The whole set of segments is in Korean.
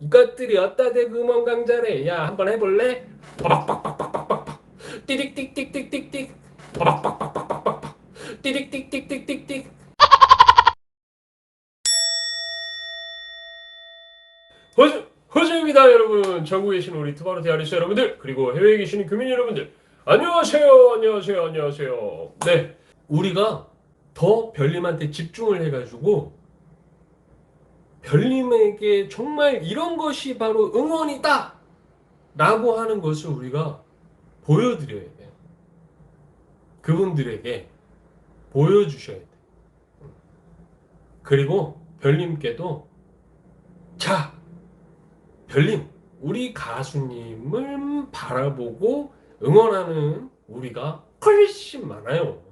이것들이 어따 대고 음원 강좌래. 야 한번 해볼래? 빠박박박박박박. 띠릭틱틱틱틱틱. 빠박박박박박박. 띠릭틱틱틱틱틱. 호주 호주입니다 여러분. 전국에 계신 우리 투바로 대아리스 여러분들 그리고 해외에 계시는 교민 여러분들 안녕하세요 안녕하세요 안녕하세요. 네 우리가 더 별님한테 집중을 해가지고 별님에게 정말 이런 것이 바로 응원이다! 라고 하는 것을 우리가 보여드려야 돼요. 그분들에게 보여주셔야 돼요. 그리고 별님께도 자, 별님, 우리 가수님을 바라보고 응원하는 우리가 훨씬 많아요.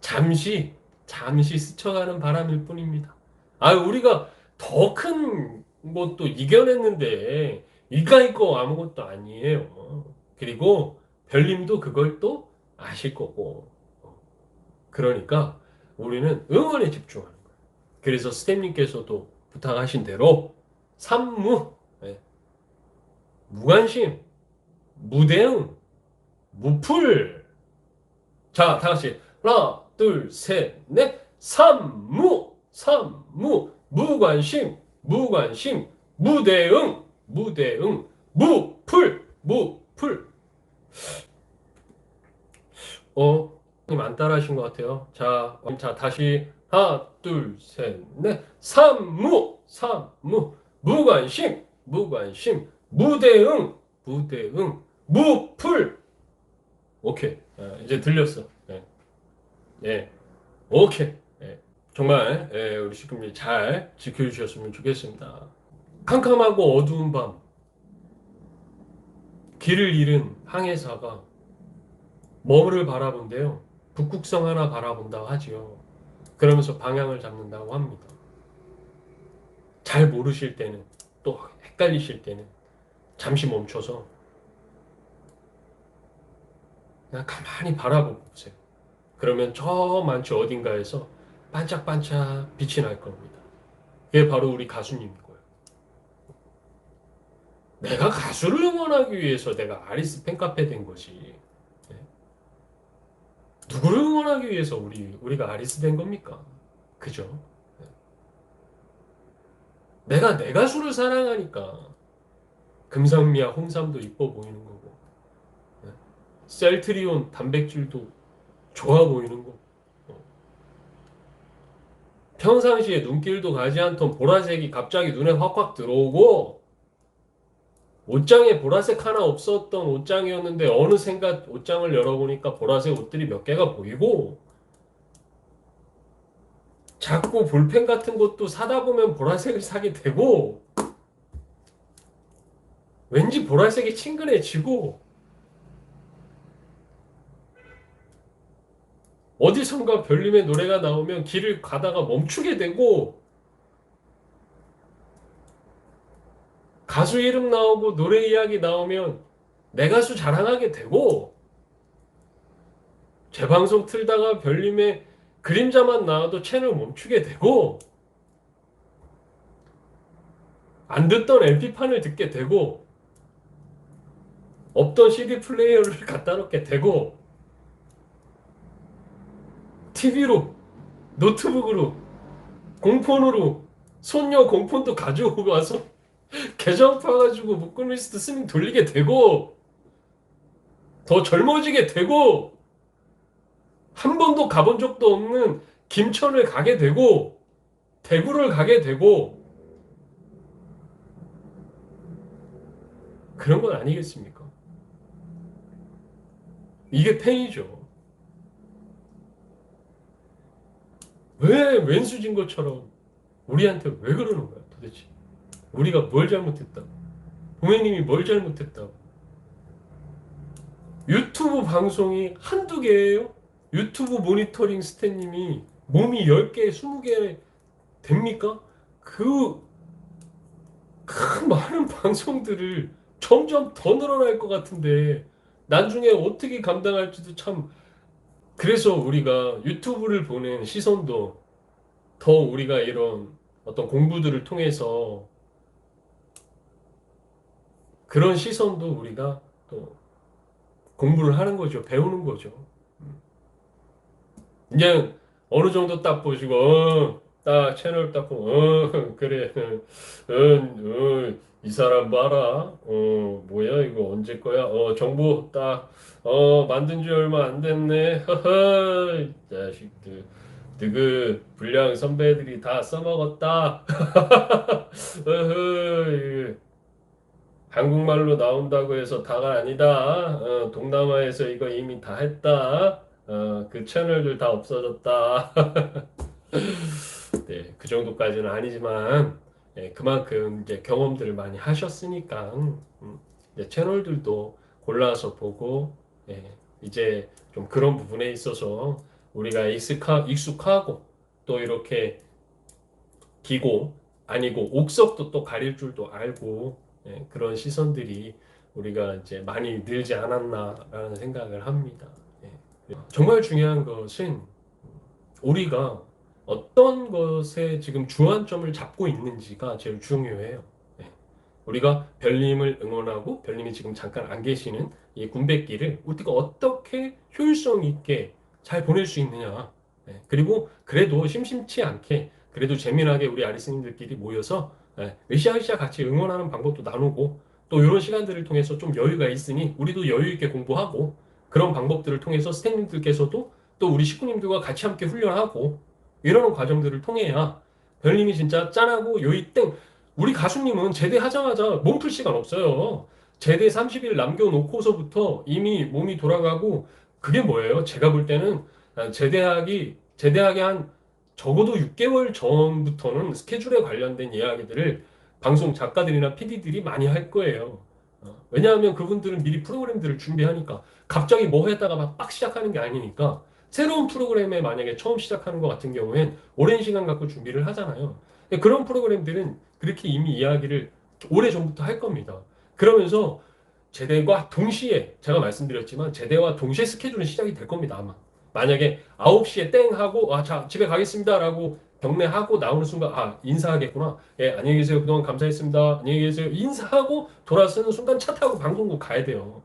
잠시, 잠시 스쳐가는 바람일 뿐입니다. 아, 우리가 더 큰 것도 이겨냈는데 이까이 거 아무것도 아니에요. 그리고 별님도 그걸 또 아실 거고. 그러니까 우리는 응원에 집중하는 거예요. 그래서 스태님께서도 부탁하신 대로 산무, 네. 무관심, 무대응, 무풀. 자, 다 같이 하나, 둘, 셋, 넷. 산무, 산무, 무관심, 무관심, 무대응, 무대응, 무풀, 무풀. 어, 님 안 따라하신 것 같아요. 자, 음, 자 다시 하나, 둘, 셋, 넷. 산무, 산무, 무관심, 무관심, 무대응, 무대응, 무풀. 오케이. 아, 이제 들렸어. 예. 예. 오케이. 예. 정말 예, 우리 시금님 잘 지켜주셨으면 좋겠습니다. 캄캄하고 어두운 밤 길을 잃은 항해사가 머무를 바라본대요. 북극성 하나 바라본다고 하지요. 그러면서 방향을 잡는다고 합니다. 잘 모르실 때는 또 헷갈리실 때는 잠시 멈춰서 그냥 가만히 바라보고 보세요. 그러면 저 많죠 어딘가에서 반짝반짝 빛이 날 겁니다. 그게 바로 우리 가수님인 거예요. 내가 가수를 응원하기 위해서 내가 아리스 팬카페 된 것이 네? 누구를 응원하기 위해서 우리 우리가 아리스 된 겁니까? 그죠? 네. 내가 내 가수를 사랑하니까 금상미야 홍삼도 이뻐 보이는 거고 네? 셀트리온 단백질도 좋아 보이는 거고 평상시에 눈길도 가지 않던 보라색이 갑자기 눈에 확확 들어오고 옷장에 보라색 하나 없었던 옷장이었는데 어느샌가 옷장을 열어보니까 보라색 옷들이 몇 개가 보이고 자꾸 볼펜 같은 것도 사다 보면 보라색을 사게 되고 왠지 보라색이 친근해지고 어디선가 별님의 노래가 나오면 길을 가다가 멈추게 되고 가수 이름 나오고 노래 이야기 나오면 내 가수 자랑하게 되고 재방송 틀다가 별님의 그림자만 나와도 채널 멈추게 되고 안 듣던 LP판을 듣게 되고 없던 CD 플레이어를 갖다 놓게 되고 TV로, 노트북으로, 공폰으로, 손녀 공폰도 가지고 와서 계정 파가지고 묶음 리스트 스밍 돌리게 되고, 더 젊어지게 되고, 한 번도 가본 적도 없는 김천을 가게 되고, 대구를 가게 되고, 그런 건 아니겠습니까? 이게 팬이죠. 왜 왼수진 것처럼 우리한테 왜 그러는 거야 도대체? 우리가 뭘 잘못했다고? 부모님이 뭘 잘못했다고? 유튜브 방송이 한두 개예요? 유튜브 모니터링 스태님이 몸이 10개 20개 됩니까? 그, 그 많은 방송들을 점점 더 늘어날 것 같은데 나중에 어떻게 감당할지도 참 그래서 우리가 유튜브를 보는 시선도 더 우리가 이런 어떤 공부들을 통해서 그런 시선도 우리가 또 공부를 하는 거죠. 배우는 거죠. 음. 이제 어느 정도 딱 보시고 어, 딱 채널 딱 보고 어, 그래 어, 어, 이 사람 봐라 어 뭐야 이거 언제 거야 어 정보 딱 어 만든 지 얼마 안 됐네 허허 이 자식들 너그 불량 선배들이 다 써먹었다. 한국말로 나온다고 해서 다가 아니다. 어, 동남아에서 이거 이미 다 했다. 어, 그 채널들 다 없어졌다. 네, 그 정도까지는 아니지만 예, 그만큼 이제 경험들을 많이 하셨으니까 음, 이제 채널들도 골라서 보고 예, 이제 좀 그런 부분에 있어서 우리가 익숙하, 익숙하고 또 이렇게 기고 아니고 옥석도 또 가릴 줄도 알고 예, 그런 시선들이 우리가 이제 많이 늘지 않았나라는 생각을 합니다. 예. 정말 중요한 것은 우리가 어떤 것에 지금 주안점을 잡고 있는지가 제일 중요해요. 네. 우리가 별님을 응원하고 별님이 지금 잠깐 안 계시는 이 군백기를 우리가 어떻게 효율성 있게 잘 보낼 수 있느냐. 네. 그리고 그래도 심심치 않게 그래도 재미나게 우리 아리스님들끼리 모여서 네. 으쌰으쌰 같이 응원하는 방법도 나누고 또 이런 시간들을 통해서 좀 여유가 있으니 우리도 여유 있게 공부하고 그런 방법들을 통해서 스태님들께서도 또 우리 식구님들과 같이 함께 훈련하고 이러는 과정들을 통해야 별님이 진짜 짠하고 요이 땡 우리 가수님은 제대하자마자 몸풀 시간 없어요. 제대 30일 남겨놓고서부터 이미 몸이 돌아가고 그게 뭐예요? 제가 볼 때는 제대하기 제대하기 한 적어도 6개월 전부터는 스케줄에 관련된 이야기들을 방송 작가들이나 PD들이 많이 할 거예요. 어, 왜냐하면 그분들은 미리 프로그램들을 준비하니까 갑자기 뭐 했다가 막 빡 시작하는 게 아니니까 새로운 프로그램에 만약에 처음 시작하는 것 같은 경우엔 오랜 시간 갖고 준비를 하잖아요. 그런 프로그램들은 그렇게 이미 이야기를 오래 전부터 할 겁니다. 그러면서 제대과 동시에 제가 말씀드렸지만 제대와 동시에 스케줄은 시작이 될 겁니다. 아마 만약에 9시에 땡 하고 아 자 집에 가겠습니다 라고 경례하고 나오는 순간 아 인사하겠구나 예 안녕히 계세요 그동안 감사했습니다 안녕히 계세요 인사하고 돌아서는 순간 차 타고 방송국 가야 돼요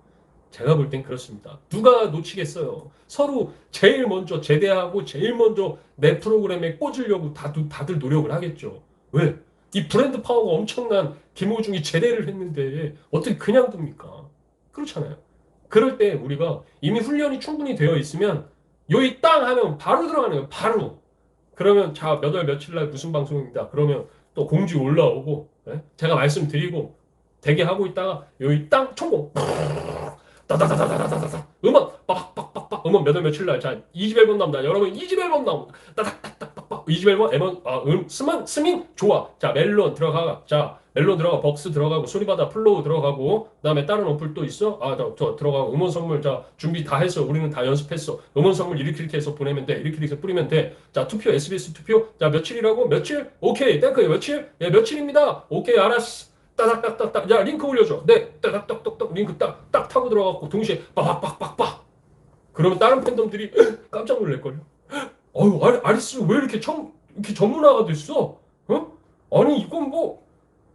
제가 볼 땐 그렇습니다. 누가 놓치겠어요? 서로 제일 먼저 제대하고 제일 먼저 내 프로그램에 꽂으려고 다들, 다들 노력을 하겠죠. 왜? 이 브랜드 파워가 엄청난 김호중이 제대를 했는데 어떻게 그냥 둡니까? 그렇잖아요. 그럴 때 우리가 이미 훈련이 충분히 되어 있으면 여기 땅 하면 바로 들어가는 거예요. 바로. 그러면 자 몇 월 며칠 날 무슨 방송입니다. 그러면 또 공지 올라오고 예? 제가 말씀드리고 대기 하고 있다가 여기 땅 총공 따다다다다다다다 음악 빡빡빡빡 음악 몇월 며칠 날자 2집 앨범 나옵니다 여러분 2집 앨범 나옵니다 따닥따닥 빡빡 2집 앨범 앨범 아음 스만 스밍 좋아 자 멜론 들어가 자 멜론 들어가 벅스 들어가고 소리바다 플로우 들어가고 그 다음에 다른 어플 또 있어? 아저 저 들어가고 음원 선물 자 준비 다 했어. 우리는 다 연습했어. 음원 선물 이렇게 이렇게 해서 보내면 돼. 이렇게 이렇게 뿌리면 돼자 투표 SBS 투표. 자 며칠이라고? 며칠? 오케이. 땡크 며칠? 예 며칠입니다. 오케이 알았어. 따닥따닥딱 야 링크 올려줘. 네. 따닥딱딱딱 링크 딱딱 타고 들어가고 동시에 빠박빡빡빡. 그러면 다른 팬덤들이 깜짝 놀랄걸요 어유 아리스 왜 이렇게 청 이렇게 전문화가 됐어 어 아니 이건 뭐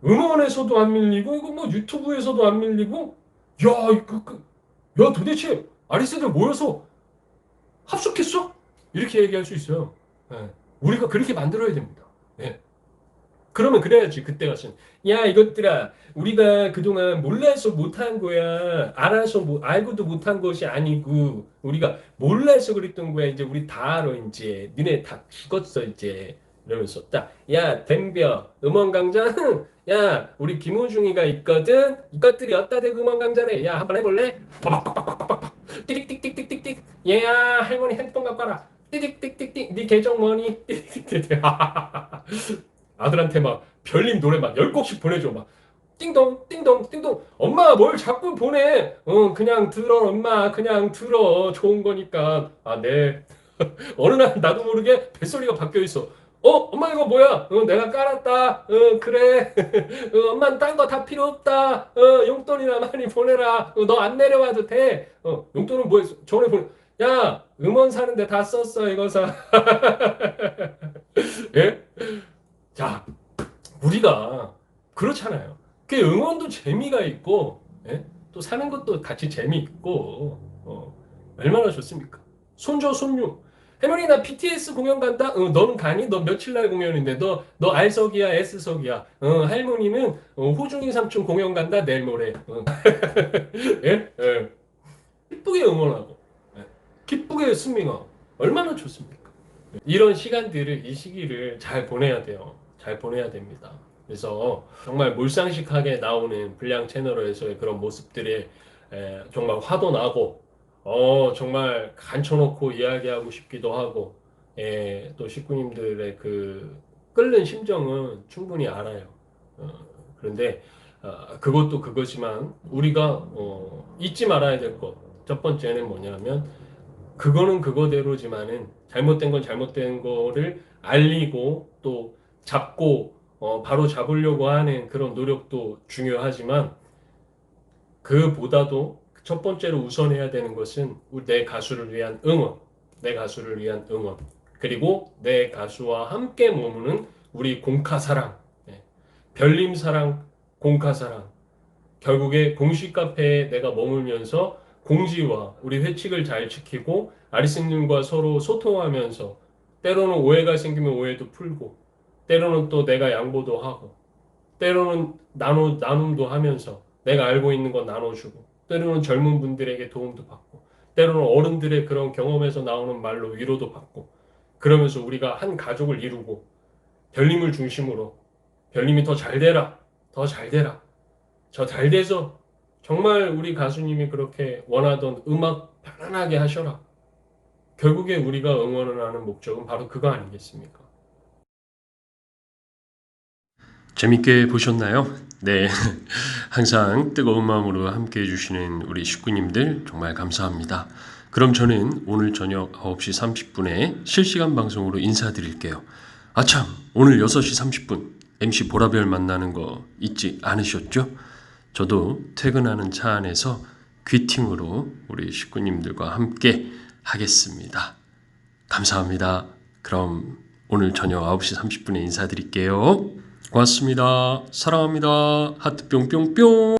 음원에서도 안 밀리고 이거 뭐 유튜브에서도 안 밀리고 야, 그, 그, 야 도대체 아리스들 모여서 합숙했어? 이렇게 얘기할 수 있어요. 네. 우리가 그렇게 만들어야 됩니다. 네. 그러면 그래야지 그때 가서는 야 이것들아 우리가 그동안 몰라서 못한 거야. 알아서 뭐 알고도 못한 것이 아니고 우리가 몰라서 그랬던 거야. 이제 우리 다 알아 이제. 니네 다 죽었어 이제. 이러면서. 딱야 댐벼 음원 강좌? 야 우리 김호중이가 있거든? 이것들이 어따 대고 음원 강좌래? 야 한번 해볼래? 띠릭띠릭띠릭띠릭 얘야 할머니 핸드폰 갖고 와라. 띠릭띠릭띠릭 네 계정 뭐니? 띠릭띠릭 아들한테 막 별님 노래 막열 곡씩 보내줘. 막 띵동 띵동 띵동. 엄마 뭘 자꾸 보내? 어 그냥 들어 엄마. 그냥 들어. 좋은 거니까. 아 네. 어느 날 나도 모르게 뱃소리가 바뀌어 있어. 어 엄마 이거 뭐야? 어 내가 깔았다. 어 그래. 어, 엄마는 딴거 다 필요 없다. 어 용돈이나 많이 보내라. 어, 너 안 내려와도 돼어 용돈은 뭐야 전에 보내. 야 음원 사는데 다 썼어 이거 사. 예? 자, 우리가 그렇잖아요. 그 응원도 재미가 있고 예? 또 사는 것도 같이 재미있고 어, 얼마나 좋습니까? 손주 손녀 할머니 나 BTS 공연 간다. 어, 너는 가니? 너 며칠 날 공연인데 너 너 R석이야 S석이야. 어, 할머니는 어, 호중이 삼촌 공연 간다 내일 모레. 어. 예? 예. 기쁘게 응원하고 예. 기쁘게 스밍하고 얼마나 좋습니까? 이런 시간들을 이 시기를 잘 보내야 돼요. 잘 보내야 됩니다. 그래서 정말 몰상식하게 나오는 불량 채널에서의 그런 모습들에 에, 정말 화도 나고 어 정말 간쳐놓고 이야기하고 싶기도 하고 예, 또 식구님들의 그 끓는 심정은 충분히 알아요. 어, 그런데 아, 그것도 그거지만 우리가 어, 잊지 말아야 될 것. 첫 번째는 뭐냐면 그거는 그거대로지만은 잘못된 건 잘못된 거를 알리고 또 잡고 어, 바로 잡으려고 하는 그런 노력도 중요하지만 그보다도 첫 번째로 우선해야 되는 것은 내 가수를 위한 응원, 내 가수를 위한 응원, 그리고 내 가수와 함께 머무는 우리 공카 사랑, 예, 별님사랑, 공카 사랑. 결국에 공식 카페에 내가 머물면서 공지와 우리 회칙을 잘 지키고 아리스님과 서로 소통하면서 때로는 오해가 생기면 오해도 풀고 때로는 또 내가 양보도 하고 때로는 나누, 나눔도 하면서 내가 알고 있는 건 나눠주고 때로는 젊은 분들에게 도움도 받고 때로는 어른들의 그런 경험에서 나오는 말로 위로도 받고 그러면서 우리가 한 가족을 이루고 별님을 중심으로 별님이 더 잘 되라 더 잘 되라 저 잘 돼서 정말 우리 가수님이 그렇게 원하던 음악 편안하게 하셔라 결국에 우리가 응원을 하는 목적은 바로 그거 아니겠습니까? 재밌게 보셨나요? 네. 항상 뜨거운 마음으로 함께 해주시는 우리 식구님들 정말 감사합니다. 그럼 저는 오늘 저녁 9시 30분에 실시간 방송으로 인사드릴게요. 아참, 오늘 6시 30분 MC 보라별 만나는 거 잊지 않으셨죠? 저도 퇴근하는 차 안에서 귀팅으로 우리 식구님들과 함께 하겠습니다. 감사합니다. 그럼 오늘 저녁 9시 30분에 인사드릴게요. 고맙습니다. 사랑합니다. 하트 뿅뿅뿅.